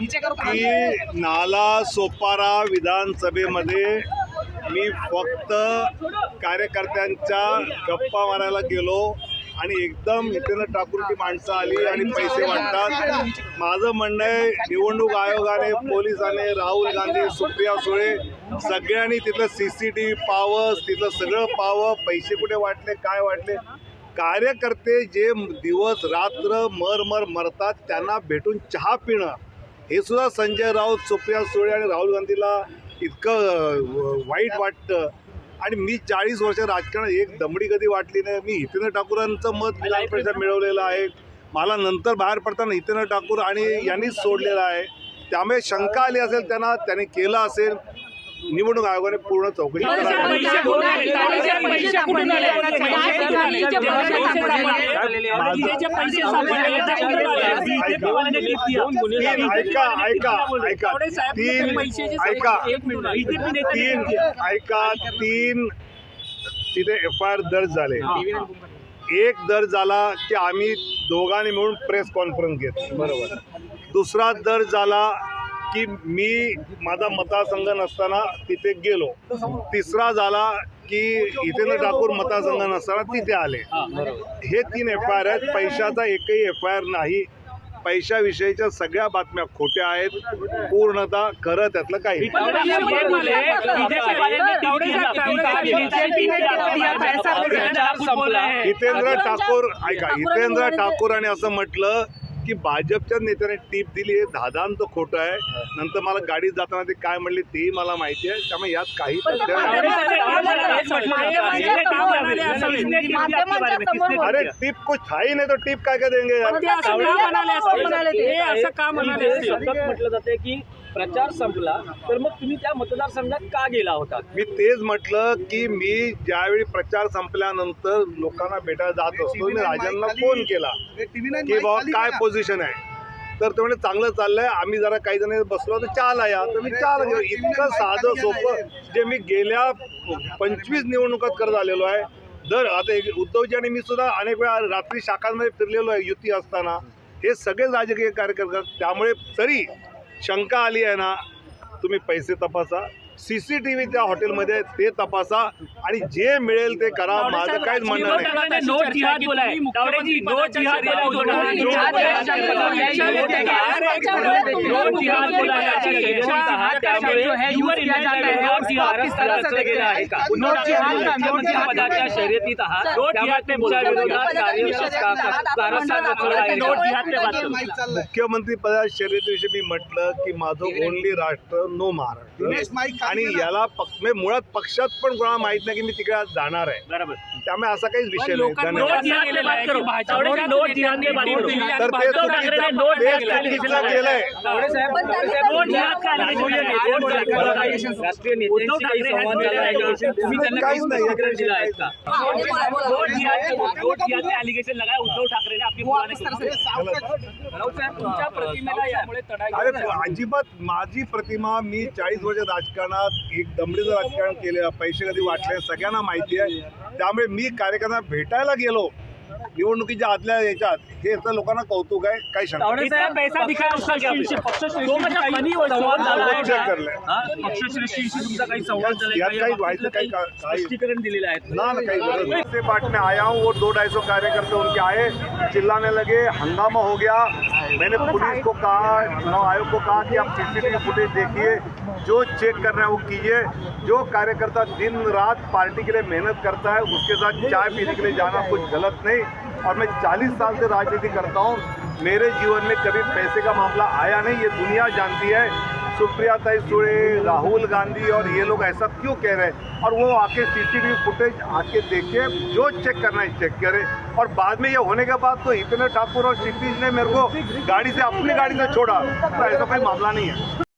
की नाला सोपारा विधानसभेमध्ये मी फक्त कार्यकर्त्यांच्या गप्पा मारायला गेलो आणि एकदम इथे टाकूरची माणसं आली आणि पैसे वाटतात. माझं म्हणणं आहे निवडणूक आयोगाने पोलिसांनी राहुल गांधी सुप्रिया सुळे सगळ्यांनी तिथलं सी सी टी व्ही पाहावं तिथलं सगळं पाहावं पैसे कुठे वाटले काय वाटले? कार्यकर्ते जे दिवस रात्र मर मर मरतात त्यांना भेटून चहा पिणं. हे सुद्धा संजय राऊत सुप्रिया सुळे आणि राहुल गांधीला इतकं वाईट वाटतं. आणि मी चाळीस वर्ष राजकारणात एक दमडी कधी वाटली नाही. मी हितेंद्र ठाकूरांचं मत विधान परिषद मिळवलेलं आहे. मला नंतर बाहेर पडताना हितेंद्र ठाकूर आणि यांनीच सोडलेलं आहे. त्यामुळे शंका आली असेल त्यांना त्यांनी केलं असेल. निवडणूक आयोगाने पूर्ण चौकशी ऐका ऐका ऐका तीन ऐका. तीन. ऐका तीन. तिथे एफ आय आर दर्ज झाले. एक दर्ज झाला की आम्ही दोघांनी मिळून प्रेस कॉन्फरन्स घेतली. बरोबर. दुसरा दर्ज झाला की मी माझा मतदारसंघ नसताना तिथे गेलो. तिसरा झाला की हितेंद्र ठाकूर मतदारसंघ नसताना तिथे आले. हे तीन एफ आय आर आहेत. पैशाचा एकही एफ आय आर नाही. पैशाविषयीच्या सगळ्या बातम्या खोट्या आहेत. पूर्णतः खरं त्यातलं काही ठाकूर. हितेंद्र ठाकूर ऐका हितेंद्र ठाकूरांनी असं म्हटलं की भाजपच्या नेत्याने टीप दिली हे धादान तर खोटं आहे. नंतर मला गाडीत जाताना ते काय म्हणले तेही मला माहिती आहे. त्यामुळे यात काही तथ्य नाही. अरे टिप कुछ था ही नहीं तो टिप काय काय देंगे यार? ते असं का म्हणाले असतील? सतत म्हटलं जाते की प्रचार संपला तर मग तुम्ही त्या मतदारसंघात का गेला होता? मी तेच म्हटलं की मी ज्यावेळी प्रचार संपल्यानंतर लोकांना भेटायला जात असतो मी राजांना फोन केला. की बाबा काय पोझिशन आहे? तर ते म्हणजे चांगलं चाललंय आम्ही जरा काही जण बसलो तर चाल या. तर मी चाल गेलो. इतकं साधं सोपं जे मी गेल्या पंचवीस निवडणुकात करत आलेलो आहे. दर आता एक उद्धवजी आणि मी सुद्धा अनेक वेळा रात्री शाखांमध्ये फिरलेलो आहे युती असताना. हे सगळे राजकीय कार्यकर्ते त्यामुळे तरी शंका आली आहे ना तुम्ही पैसे तपासा. सी सी टी व्ही त्या हॉटेलमध्ये ते तपासा आणि जे मिळेल ते करा माझं काहीच म्हणणं नाही है है है मुख्यमंत्री पदाच्या शर्यतीविषयी मी म्हटलं की माझं ओनली राष्ट्र नो महाराष्ट्र आणि याला म्हणजे मुळात पक्षात पण कोणाला माहीत नाही की मी तिकडे आज जाणार आहे. बरोबर. त्यामुळे असा काहीच विषय नाही. काहीच नाही. लगाया उद्धव प्रतिमेला यामुळे. अजिबात माझी प्रतिमा मी चाळीस वर्ष राजकारणात एक दमडीचं राजकारण केलं पैसे कधी वाटले सगळ्यांना माहिती आहे. त्यामुळे मी कार्यकर्त्यांना भेटायला गेलो. निवडणुकीच्या आदल्या याच्यात हे तर लोकांना कौतुक आहे काही. हा? से पार्ट में आया हूँ वो दो ढाई सौ कार्यकर्ता उनके आए। चिल्लाने लगे हंगामा हो गया। मैंने पुलिस को कहा चुनाव आयोग को कहा कि आप सीसीटीवी फुटेज देखिए जो चेक कर रहे हैं वो कीजिए। जो कार्यकर्ता दिन रात पार्टी के लिए मेहनत करता है उसके साथ चाय पीने के लिए जाना कुछ गलत नहीं। और मैं 40 साल से राजनीति करता हूँ। मेरे जीवन में कभी पैसे का मामला आया नहीं ये दुनिया जानती है। सुप्रिया ताई सुड़े राहुल गांधी और ये लोग ऐसा क्यों कह रहे हैं? और वो आके सीसीटीवी फुटेज आके देखे जो चेक करना है चेक करे। और बाद में ये होने के बाद तो इतने ठाकुर और क्षितिज ने मेरे को गाड़ी से, अपनी गाड़ी से छोड़ा। तो ऐसा कोई मामला नहीं है।